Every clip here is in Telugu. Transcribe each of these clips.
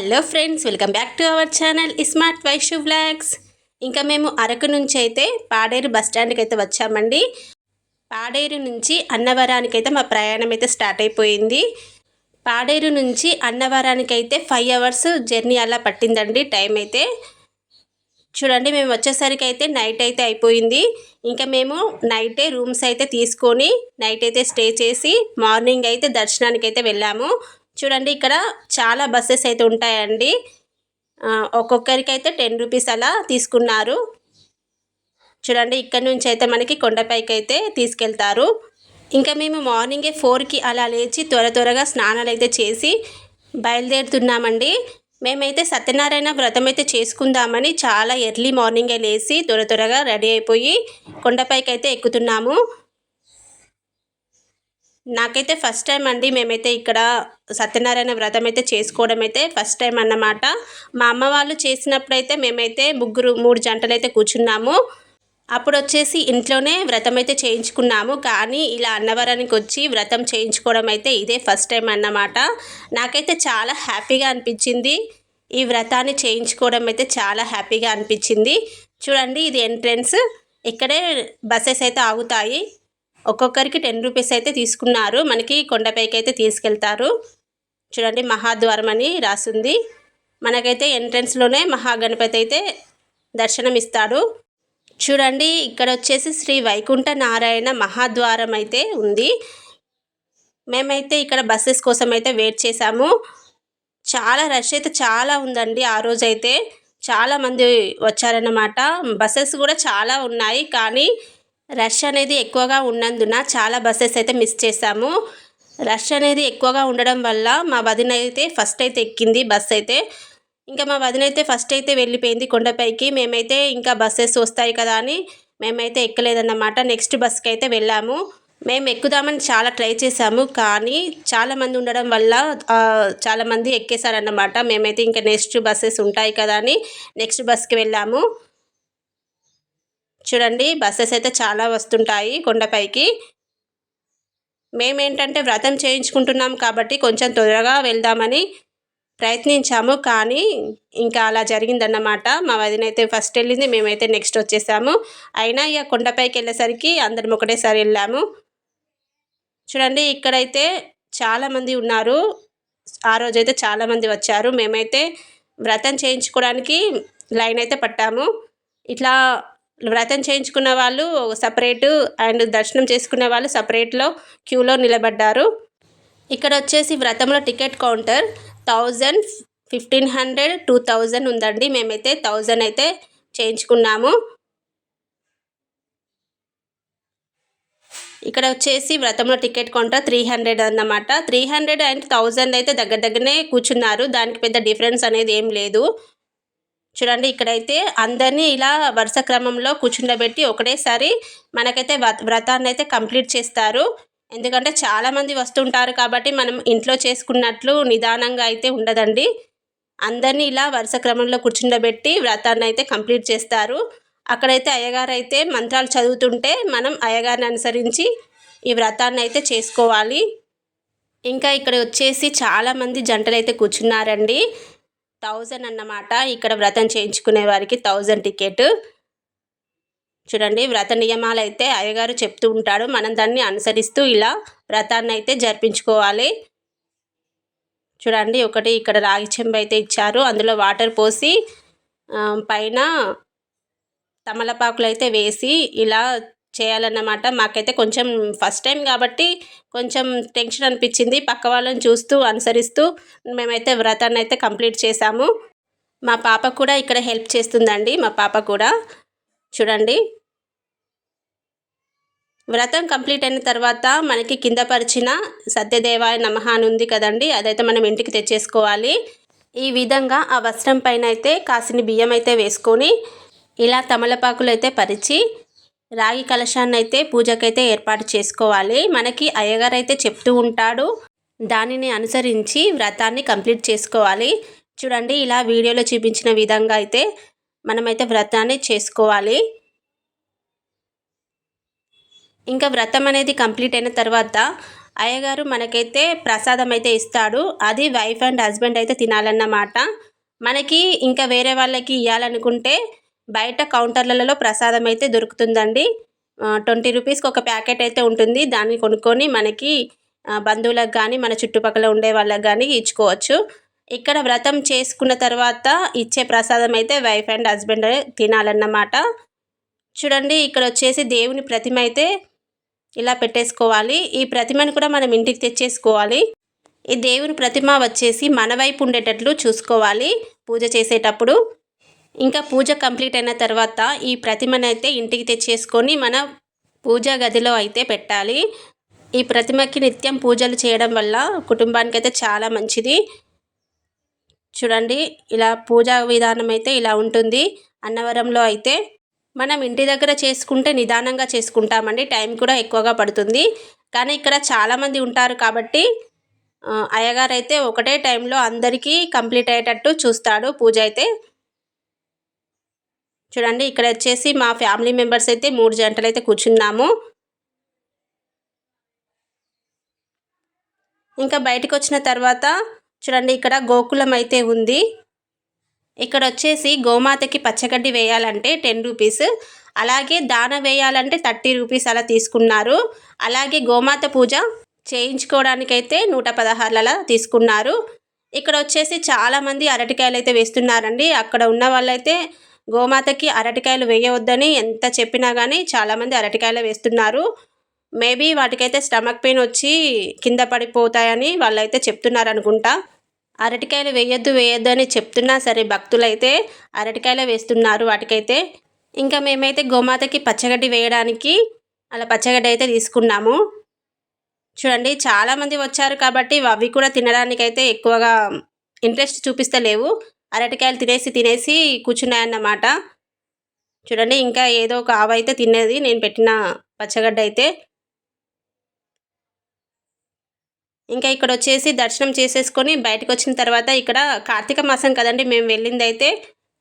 Hello friends welcome back to our channel smart Vaishu blogs ఇంకా మేము అరకు నుంచి అయితే పాడేరు బస్టాండ్కి అయితే వచ్చామండి. పాడేరు నుంచి అన్నవరానికి అయితే మా ప్రయాణం అయితే స్టార్ట్ అయిపోయింది. పాడేరు నుంచి అన్నవరానికి అయితే ఫైవ్ అవర్స్ జర్నీ అలా పట్టిందండి టైం అయితే. చూడండి మేము వచ్చేసరికి అయితే నైట్ అయితే అయిపోయింది. ఇంకా మేము నైటే రూమ్స్ అయితే తీసుకొని నైట్ అయితే స్టే చేసి మార్నింగ్ అయితే దర్శనానికి అయితే వెళ్ళాము. చూడండి ఇక్కడ చాలా బస్సెస్ అయితే ఉంటాయండి. ఒక్కొక్కరికి అయితే టెన్ రూపీస్ అలా తీసుకున్నారు. చూడండి ఇక్కడ నుంచి అయితే మనకి కొండపైకి అయితే తీసుకెళ్తారు. ఇంకా మేము మార్నింగే ఫోర్కి అలా లేచి త్వర త్వరగా స్నానాలు అయితే చేసి బయలుదేరుతున్నామండి. మేమైతే సత్యనారాయణ వ్రతం అయితే చేసుకుందామని చాలా ఎర్లీ మార్నింగే లేచి త్వర త్వరగా రెడీ అయిపోయి కొండపైకి అయితే ఎక్కుతున్నాము. నాకైతే ఫస్ట్ టైం అండి మేమైతే ఇక్కడ సత్యనారాయణ వ్రతం అయితే చేసుకోవడం అయితే ఫస్ట్ టైం అన్నమాట. మా అమ్మ వాళ్ళు చేసినప్పుడైతే మేమైతే ముగ్గురు మూడు జంటలు అయితే కూర్చున్నాము. అప్పుడు వచ్చేసి ఇంట్లోనే వ్రతం అయితే చేయించుకున్నాము. కానీ ఇలా అన్నవరానికి వచ్చి వ్రతం చేయించుకోవడం అయితే ఇదే ఫస్ట్ టైం అన్నమాట. నాకైతే చాలా హ్యాపీగా అనిపించింది. ఈ వ్రతాన్ని చేయించుకోవడం అయితే చాలా హ్యాపీగా అనిపించింది. చూడండి ఇది ఎంట్రన్స్. ఇక్కడే బస్సెస్ అయితే ఆగుతాయి. ఒక్కొక్కరికి టెన్ రూపీస్ అయితే తీసుకున్నారు. మనకి కొండపైకి అయితే తీసుకెళ్తారు. చూడండి మహాద్వారం అని రాసింది. మనకైతే ఎంట్రన్స్లోనే మహాగణపతి అయితే దర్శనం ఇస్తాడు చూడండి ఇక్కడ వచ్చేసి శ్రీ వైకుంఠ నారాయణ మహాద్వారం అయితే ఉంది. మేమైతే ఇక్కడ బస్సెస్ కోసం అయితే వెయిట్ చేసాము చాలా రష్ అయితే చాలా ఉందండి ఆ రోజు అయితే చాలామంది వచ్చారన్నమాట. బస్సెస్ కూడా చాలా ఉన్నాయి. కానీ రష్ అనేది ఎక్కువగా ఉన్నందున చాలా బస్సెస్ అయితే మిస్ చేసాము రష్ అనేది ఎక్కువగా ఉండడం వల్ల మా వదిన అయితే ఫస్ట్ అయితే ఎక్కింది బస్ అయితే. ఇంకా మా వదిన అయితే ఫస్ట్ అయితే వెళ్ళిపోయింది కొండపైకి. మేమైతే ఇంకా బస్సెస్ వస్తాయి కదా అని మేమైతే ఎక్కలేదన్నమాట. నెక్స్ట్ బస్కి అయితే వెళ్ళాము. మేము ఎక్కుదామని చాలా ట్రై చేసాము కానీ చాలామంది ఉండడం వల్ల చాలామంది ఎక్కేసారన్నమాట ఎక్కేశారన్నమాట. మేమైతే ఇంకా నెక్స్ట్ బస్సెస్ ఉంటాయి కదా అని నెక్స్ట్ బస్కి వెళ్ళాము. చూడండి బస్సెస్ అయితే చాలా వస్తుంటాయి కొండపైకి. మేమేంటంటే వ్రతం చేయించుకుంటున్నాం కాబట్టి కొంచెం త్వరగా వెళ్దామని ప్రయత్నించాము. కానీ ఇంకా అలా జరిగిందన్నమాట. మా వదిన అయితే ఫస్ట్ వెళ్ళింది మేమైతే నెక్స్ట్ వచ్చేసాము. అయినా ఇక కొండపైకి వెళ్ళేసరికి అందరం ఒకటేసారి వెళ్ళాము. చూడండి ఇక్కడైతే చాలామంది ఉన్నారు. ఆ రోజైతే చాలామంది వచ్చారు. మేమైతే వ్రతం చేయించుకోవడానికి లైన్ అయితే పట్టాము. ఇట్లా వ్రతం చేయించుకున్న వాళ్ళు సపరేటు అండ్ దర్శనం చేసుకునే వాళ్ళు సపరేట్లో క్యూలో నిలబడ్డారు. ఇక్కడ వచ్చేసి వ్రతంలో ticket counter thousand fifteen hundred two thousand ఉందండి. మేమైతే థౌజండ్ అయితే చేయించుకున్నాము. ఇక్కడ వచ్చేసి వ్రతంలో టికెట్ కౌంటర్ త్రీ హండ్రెడ్ అన్నమాట. త్రీ హండ్రెడ్ అండ్ థౌజండ్ అయితే దగ్గర దగ్గరనే కూర్చున్నారు. దానికి పెద్ద డిఫరెన్స్ అనేది ఏం లేదు. చూడండి ఇక్కడైతే అందరినీ ఇలా వరుస క్రమంలో కూర్చుండబెట్టి ఒకటేసారి మనకైతే వ్ర- వ్రతాన్ని అయితే కంప్లీట్ చేస్తారు. ఎందుకంటే చాలామంది వస్తుంటారు కాబట్టి మనం ఇంట్లో చేసుకున్నట్లు నిదానంగా అయితే ఉండదండి. అందరినీ ఇలా వరుస క్రమంలో కూర్చుండబెట్టి వ్రతాన్ని అయితే కంప్లీట్ చేస్తారు. అక్కడైతే అయ్యగారు అయితే మంత్రాలు చదువుతుంటే మనం అయ్యగారిని అనుసరించి ఈ వ్రతాన్ని అయితే చేసుకోవాలి. ఇంకా ఇక్కడ వచ్చేసి చాలామంది జంటలు అయితే కూర్చున్నారండి. థౌజండ్ అన్నమాట. ఇక్కడ వ్రతం చేయించుకునే వారికి థౌజండ్ టికెట్. చూడండి వ్రత నియమాలు అయితే అయ్యగారు చెప్తూ ఉంటాడు. మనం దాన్ని అనుసరిస్తూ ఇలా వ్రతాన్ని అయితే జరిపించుకోవాలి. చూడండి ఒకటి ఇక్కడ రాగి చెంబు అయితే ఇచ్చారు. అందులో వాటర్ పోసి పైన తమలపాకులు అయితే వేసి ఇలా చేయాలన్నమాట. మాకైతే కొంచెం ఫస్ట్ టైం కాబట్టి కొంచెం టెన్షన్ అనిపించింది. పక్క వాళ్ళని చూస్తూ అనుసరిస్తూ మేమైతే వ్రతాన్ని అయితే కంప్లీట్ చేసాము మా పాప కూడా ఇక్కడ హెల్ప్ చేస్తుందండి. మా పాప కూడా. చూడండి. వ్రతం కంప్లీట్ అయిన తర్వాత మనకి కింద పరిచిన సత్యదేవాయ నమహ అని ఉంది కదండి. అదైతే మనం ఇంటికి తెచ్చేసుకోవాలి. ఈ విధంగా ఆ వస్త్రం పైన అయితే కాసిన బియ్యం అయితే వేసుకొని ఇలా తమలపాకులు అయితే పరిచి రాగి కలశాన్ని అయితే పూజకైతే ఏర్పాటు చేసుకోవాలి. మనకి అయ్యగారు అయితే చెప్తూ ఉంటాడు దానిని అనుసరించి వ్రతాన్ని కంప్లీట్ చేసుకోవాలి. చూడండి ఇలా వీడియోలో చూపించిన విధంగా అయితే మనమైతే వ్రతాన్ని చేసుకోవాలి. ఇంకా వ్రతం అనేది కంప్లీట్ అయిన తర్వాత అయ్యగారు మనకైతే ప్రసాదం అయితే ఇస్తాడు. అది వైఫ్ అండ్ హస్బెండ్ అయితే తినాలన్నమాట. మనకి ఇంకా వేరే వాళ్ళకి ఇవ్వాలనుకుంటే బయట కౌంటర్లలో ప్రసాదం అయితే దొరుకుతుందండి ట్వంటీ రూపీస్కి ఒక ప్యాకెట్ అయితే ఉంటుంది. దాన్ని కొనుక్కొని మనకి బంధువులకు కానీ మన చుట్టుపక్కల ఉండే వాళ్ళకి కానీ ఇచ్చుకోవచ్చు. ఇక్కడ వ్రతం చేసుకున్న తర్వాత ఇచ్చే ప్రసాదం అయితే వైఫ్ అండ్ హస్బెండ్ తినాలన్నమాట. చూడండి ఇక్కడ వచ్చేసి దేవుని ప్రతిమ అయితే ఇలా పెట్టేసుకోవాలి. ఈ ప్రతిమను కూడా మనం ఇంటికి తెచ్చేసుకోవాలి. ఈ దేవుని ప్రతిమ వచ్చేసి మన వైపు ఉండేటట్లు చూసుకోవాలి. పూజ చేసేటప్పుడు. ఇంకా పూజ కంప్లీట్ అయిన తర్వాత ఈ ప్రతిమను అయితే ఇంటికి తెచ్చేసుకొని మన పూజా గదిలో అయితే పెట్టాలి. ఈ ప్రతిమకి నిత్యం పూజలు చేయడం వల్ల కుటుంబానికి అయితే చాలా మంచిది. చూడండి ఇలా పూజా విధానం అయితే ఇలా ఉంటుంది. అన్నవరంలో అయితే మనం ఇంటి దగ్గర చేసుకుంటే నిదానంగా చేసుకుంటామండి. టైం కూడా ఎక్కువగా పడుతుంది. కానీ ఇక్కడ చాలామంది ఉంటారు కాబట్టి అయ్యగారు అయితే ఒకటే టైంలో అందరికీ కంప్లీట్ అయ్యేటట్టు చూస్తాడు పూజ అయితే. చూడండి ఇక్కడ వచ్చేసి మా ఫ్యామిలీ మెంబర్స్ అయితే మూడు జంటలు అయితే కూర్చున్నాము. ఇంకా బయటకు వచ్చిన తర్వాత చూడండి ఇక్కడ గోకులం అయితే ఉంది. ఇక్కడ వచ్చేసి గోమాతకి పచ్చగడ్డి వేయాలంటే టెన్ రూపీస్. అలాగే దాన వేయాలంటే థర్టీ రూపీస్ అలా తీసుకున్నారు. అలాగే గోమాత పూజ చేయించుకోవడానికైతే నూట పదహారుల తీసుకున్నారు. ఇక్కడ వచ్చేసి చాలామంది అరటికాయలు అయితే వేస్తున్నారండి. అక్కడ ఉన్న వాళ్ళైతే గోమాతకి అరటికాయలు వేయవద్దని ఎంత చెప్పినా కానీ చాలామంది అరటికాయలు వేస్తున్నారు. మేబీ వాటికైతే స్టమక్ పెయిన్ వచ్చి కింద పడిపోతాయని వాళ్ళైతే చెప్తున్నారు అనుకుంటా అరటికాయలు వేయొద్దు వేయొద్దు అని చెప్తున్నా సరే భక్తులైతే అరటికాయలు వేస్తున్నారు వాటికైతే. ఇంకా మేమైతే గోమాతకి పచ్చగడ్డి వేయడానికి అలా పచ్చగడ్డి అయితే తీసుకున్నాము. చూడండి చాలామంది వచ్చారు కాబట్టి అవి కూడా తినడానికైతే ఎక్కువగా ఇంట్రెస్ట్ చూపిస్తలేవు. అరటికాయలు తినేసి తినేసి కూర్చున్నాయన్నమాట. చూడండి ఇంకా ఏదో ఒక ఆవు అయితే తినేది నేను పెట్టిన పచ్చగడ్డ అయితే. ఇంకా ఇక్కడ వచ్చేసి దర్శనం చేసేసుకొని బయటకు వచ్చిన తర్వాత ఇక్కడ కార్తీక మాసం కదండి మేము వెళ్ళింది అయితే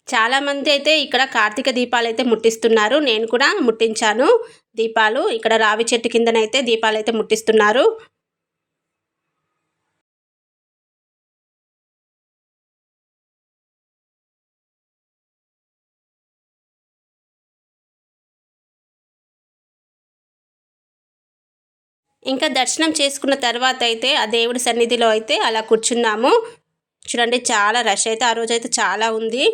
చాలామంది అయితే ఇక్కడ కార్తీక దీపాలు అయితే ముట్టిస్తున్నారు. నేను కూడా ముట్టించాను దీపాలు. ఇక్కడ రావి చెట్టు కిందనైతే దీపాలు అయితే ముట్టిస్తున్నారు. ఇంకా దర్శనం చేసుకున్న తర్వాత అయితే ఆ దేవుడి సన్నిధిలో అయితే అలా కూర్చున్నాము. చూడండి చాలా రష్ అయితే ఆ రోజు అయితే చాలా ఉంది.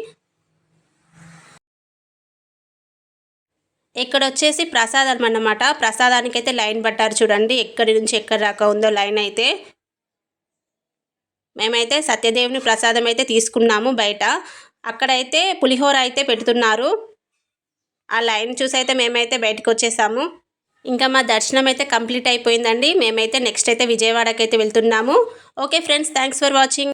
ఇక్కడ వచ్చేసి ప్రసాదం అన్నమాట. ప్రసాదానికి అయితే లైన్ పట్టారు చూడండి ఎక్కడి నుంచి ఎక్కడి దాకా ఉందో లైన్ అయితే. మేమైతే సత్యదేవుని ప్రసాదం అయితే తీసుకున్నాము బయట. అక్కడైతే పులిహోర అయితే పెడుతున్నారు. ఆ లైన్ చూసి అయితే మేమైతే బయటకు వచ్చేసాము. ఇంకా మా దర్శనం అయితే కంప్లీట్ అయిపోయిందండి. మేమైతే నెక్స్ట్ అయితే విజయవాడకి అయితే వెళ్తున్నాము. Okay friends thanks for watching